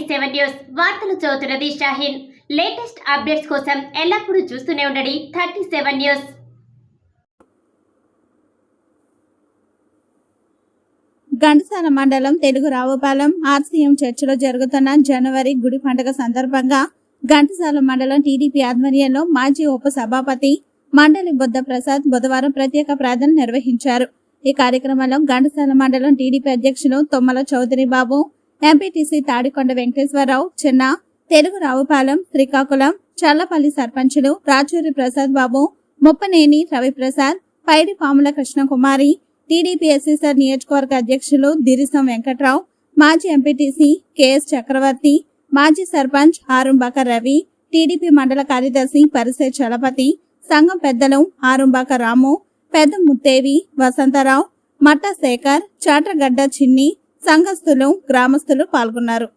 చదువుతున్నది Shaheen. Latest updates కోసం ఎల్లప్పుడూ చూస్తూనే ఉండండి థర్టీ సెవెన్ న్యూస్. ఘంటసాల మండలం తెలుగు రావుపాలెం ఆర్సీఎం చర్చిలో జరుగుతున్న జనవరి గుడి పండుగ సందర్భంగా ఘంటసాల మండలం టీడీపీ ఆధ్వర్యంలో మాజీ ఉప సభాపతి మండలి బుద్ధ ప్రసాద్ బుధవారం ప్రత్యేక ప్రార్థన నిర్వహించారు. ఈ కార్యక్రమంలో ఘంటసాల మండలం టీడీపీ అధ్యక్షులు తొమ్మల చౌదరి బాబు ఎంపీటీసీ తాడికొండ వెంకటేశ్వరరావు చిన్న తెలుగు రావుపాలెం శ్రీకాకుళం చల్లపల్లి సర్పంచులు రాచూరి ప్రసాద్ బాబు ముప్పనేని రవిప్రసాద్ పైడి పాముల కృష్ణకుమారి టీడీపీ ఎస్ఎస్ఆర్ నియోజకవర్గ అధ్యక్షులు దిరిసం వెంకట్రావు మాజీ ఎంపీటీసీ కెఎస్ చక్రవర్తి మాజీ సర్పంచ్ ఆరుంబాక రవి టీడీపీ మండల కార్యదర్శి పరిసే చలపతి సంఘం పెద్దలు ఆరుంబాక రాము పెద్ద ముత్తేవి వసంతరావు మట్ట శేఖర్ చాట్రగడ్డ చిన్ని సంఘస్థులు గ్రామస్తులు పాల్గొన్నారు.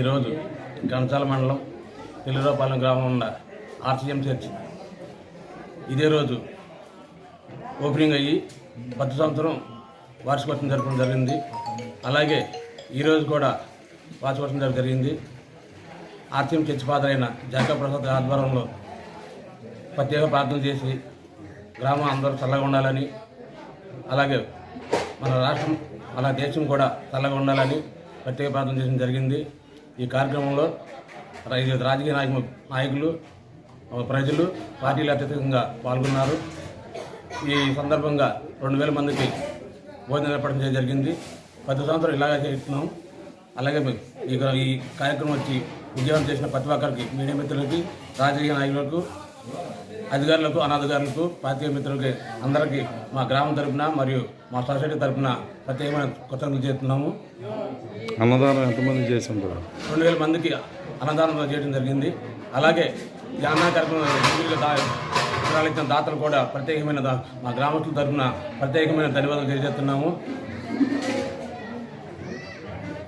ఈరోజు గంచాల మండలం తెలుగుపాలెం గ్రామం ఉన్న ఆర్సీఎం చర్చ్. ఇదే రోజు ఓపెనింగ్ అయ్యి పది సంవత్సరం వార్షికోత్సవం జరపడం జరిగింది. అలాగే ఈరోజు కూడా వార్షికోత్సవం జరపడం జరిగింది. ఆర్సీఎం చర్చ్ ఫాదర్ అయిన జగన్ ప్రసాద్ ఆధ్వర్యంలో ప్రత్యేక ప్రార్థన చేసి గ్రామం అందరూ చల్లగా ఉండాలని అలాగే మన రాష్ట్రం మన దేశం కూడా చల్లగా ఉండాలని ప్రత్యేక ప్రార్థన చేయడం జరిగింది. ఈ కార్యక్రమంలో రాజకీయ నాయకులు నాయకులు ప్రజలు పార్టీలు అత్యధికంగా పాల్గొన్నారు. ఈ సందర్భంగా రెండు వేల మందికి భోజనం ఏర్పాటు చేయడం జరిగింది. పది సంవత్సరం ఇలాగే చేస్తున్నాం. అలాగే ఈ ఈ కార్యక్రమం వచ్చి విజయవంతం చేసిన ప్రతి ఒక్కరికి మీడియా మిత్రులకి రాజకీయ నాయకులకు అధికారులకు అనాధికారులకు పార్టీ మిత్రులకి అందరికీ మా గ్రామం తరపున మరియు మా సొసైటీ తరపున ప్రత్యేకమైన కృతజ్ఞతలు చేస్తున్నాము అన్నదానం ఎంతమంది చేసి ఉంటారు రెండు వేల మందికి అన్నదానం చేయడం జరిగింది. అలాగే ఈ అన్న కార్యక్రమం దాతలు కూడా ప్రత్యేకమైన దా- మా గ్రామస్తుల తరపున ప్రత్యేకమైన ధన్యవాదాలు తెలియజేస్తున్నాము.